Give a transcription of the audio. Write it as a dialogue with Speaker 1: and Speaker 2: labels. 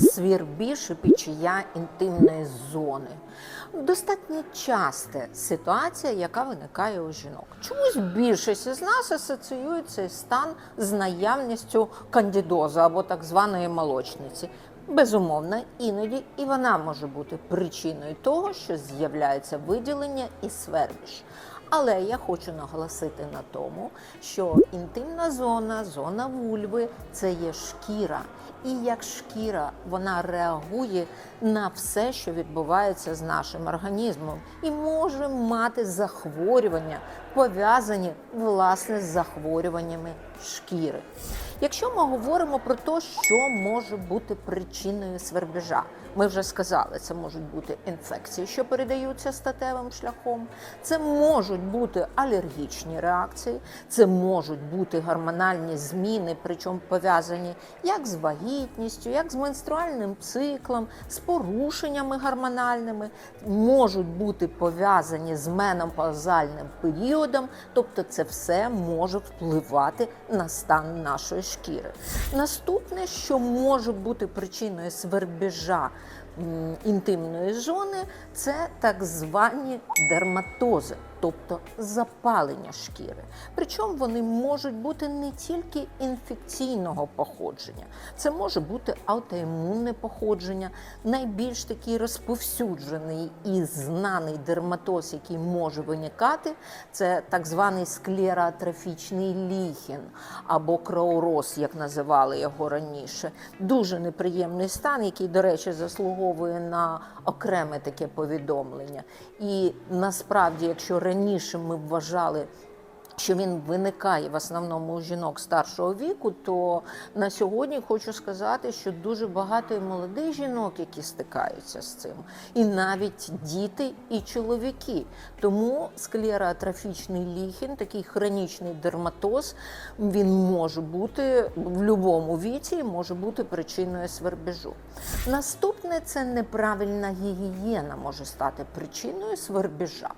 Speaker 1: свірбіж і печія інтимної зони. Достатньо часта ситуація, яка виникає у жінок. Чомусь більшість із нас асоціює цей стан з наявністю кандідозу або так званої молочниці. Безумовно, іноді і вона може бути причиною того, що з'являється виділення і свербіж. Але я хочу наголосити на тому, що інтимна зона, зона вульви це є шкіра. І як шкіра вона реагує на все, що відбувається з нашим організмом, і може мати захворювання, пов'язані власне з захворюваннями шкіри. Якщо ми говоримо про те, що може бути причиною свербежа, ми вже сказали, це можуть бути інфекції, що передаються статевим шляхом, це можуть бути алергічні реакції, це можуть бути гормональні зміни, причому пов'язані як з вагітністю, як з менструальним циклом, з порушеннями гормональними, можуть бути пов'язані з менопаузальним періодом, тобто це все може впливати на стан нашої шкіри. Наступне, що може бути причиною свербіжа інтимної зони, це так звані дерматози, тобто запалення шкіри. Причому вони можуть бути не тільки інфекційного походження, це може бути аутоімунне походження. Найбільш такий розповсюджений і знаний дерматоз, який може виникати, це так званий склероатрофічний ліхін або кроуроз, як називали його раніше. Дуже неприємний стан, який, до речі, заслуговує на окреме таке повідомлення. І насправді, якщо раніше ми вважали, що він виникає в основному у жінок старшого віку, то на сьогодні хочу сказати, що дуже багато і молодих жінок, які стикаються з цим, і навіть діти і чоловіки. Тому склероатрофічний ліхін, такий хронічний дерматоз, він може бути в будь-якому віці, може бути причиною свербежу. Наступне це неправильна гігієна може стати причиною свербежа.